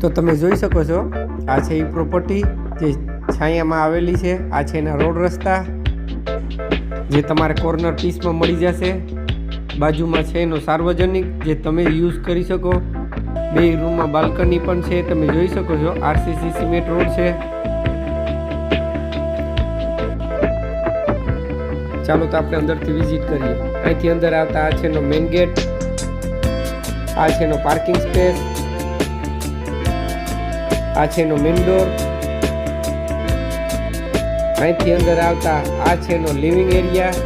તો તમે જોઈ શકો છો, આ છે એ પ્રોપર્ટી જે છાયામાં આવેલી છે, આ છે એના રોડ રસ્તા, જે તમારે કોર્નર પીસમાં મળી જશે. બાજુમાં છે એનો સાર્વજનિક, જે તમે યુઝ કરી શકો. બે રૂમમાં બાલ્કની પણ છે, તમે જોઈ શકો છો આરસીસી સિમેન્ટ રોડ છે. ચાલો તો આપણે અંદરથી વિઝિટ કરીએ. અહીંથી અંદર આવતા આ છે એનો મેઇન ગેટ આ છે એનો પાર્કિંગ સ્પેસ આ છે એનો મેઇન ડોર અહીંથી અંદર આવતા આ છે એનો લિવિંગ એરિયા,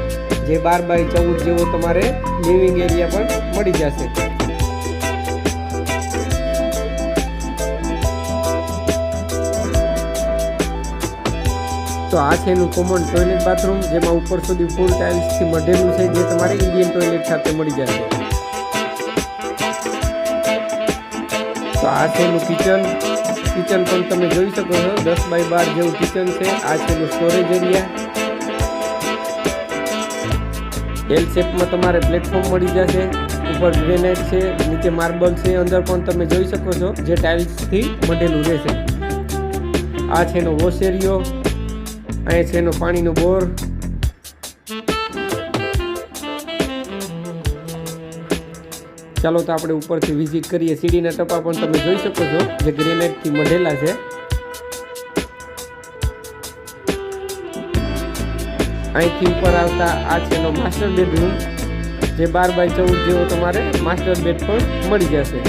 જે બાર બાય ચૌદ જેવો તમારે લિવિંગ એરિયા પણ મળી જશે. તો આ છે એનું કોમન ટોયલેટ બાથરૂમ જેમાં ઉપર સુધી ફૂલ ટાઇલ્સથી મઢેલું છે, જે તમારે ઇન્ડિયન ટોયલેટ સાથે મળી જશે. તો આ છે એનું કિચન કિચન પણ તમે જોઈ શકો છો. દસ બાય બાર જેવું કિચન છે. આ છે એનું સ્ટોરેજ એરિયા એલ શેપમાં તમારે પ્લેટફોર્મ મળી જશે. ઉપર ગ્રેનાઇટ છે, નીચે માર્બલ છે, અંદર પણ તમે જોઈ શકો છો જે ટાઇલ્સથી મઢેલું રહેશે. આ છે એનો વોશ એરિયો અહીંયા છે એનો પાણીનો બોર. ચાલો તો આપણે ઉપરથી વિઝિટ કરીએ. સીડીના ટપા પણ તમે જોઈ શકો છો, જે ગ્રેનાઇટથી મઢેલા છે. અહીંથી ઉપર આવતા આ છે માસ્ટર બેડરૂમ જે બાર બાય ચૌદ જેવો તમારે માસ્ટર બેડ પણ મળી જશે.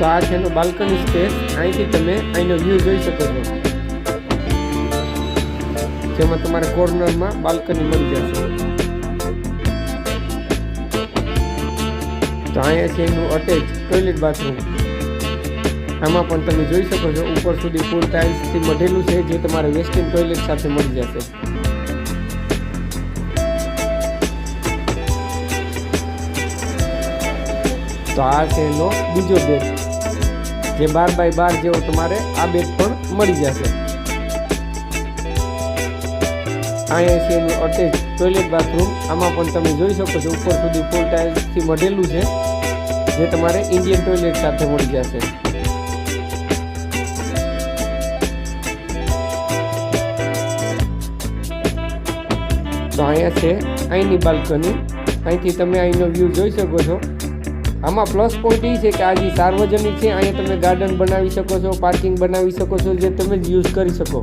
તો આ છે એનો બાલ્કની સ્પેસ અહીંથી તમે અહીંનો વ્યૂ જોઈ શકો છો. જેમાં તમારે કોર્નરમાં બાલ્કની મળી જશે. તો અહીંયા છે એનું અટેચ ટોયલેટ બાથરૂમ આમાં પણ તમે જોઈ શકો છો, ઉપર સુધી ફૂલ ટાઇલ્સથી મઢેલું છે, જે તમારે વેસ્ટર્ન ટોયલેટ સાથે મળી જશે. તો આ છે એનો બીજો બેડ જે બાર બાય બાર જેવો તમારે આ બેગ પણ મળી જશે. અહીંયા છે એનું અટેચ ટોયલેટ બાથરૂમ આમાં પણ તમે જોઈ શકો છો, ઉપર સુધી ફૂલ ટાઇલ્સથી મઢેલું છે, જે તમારે ઇન્ડિયન ટોયલેટ સાથે મળી જશે. તો અહીંયા છે અહીંની બાલ્કની. અહીંથી તમે અહીંનો વ્યૂ જોઈ શકો છો. આમાં પ્લસ પોઈન્ટ એ છે કે આ જે સાર્વજનિક છે, અહીંયા તમે ગાર્ડન બનાવી શકો છો પાર્કિંગ બનાવી શકો છો, જે તમે જ યુઝ કરી શકો.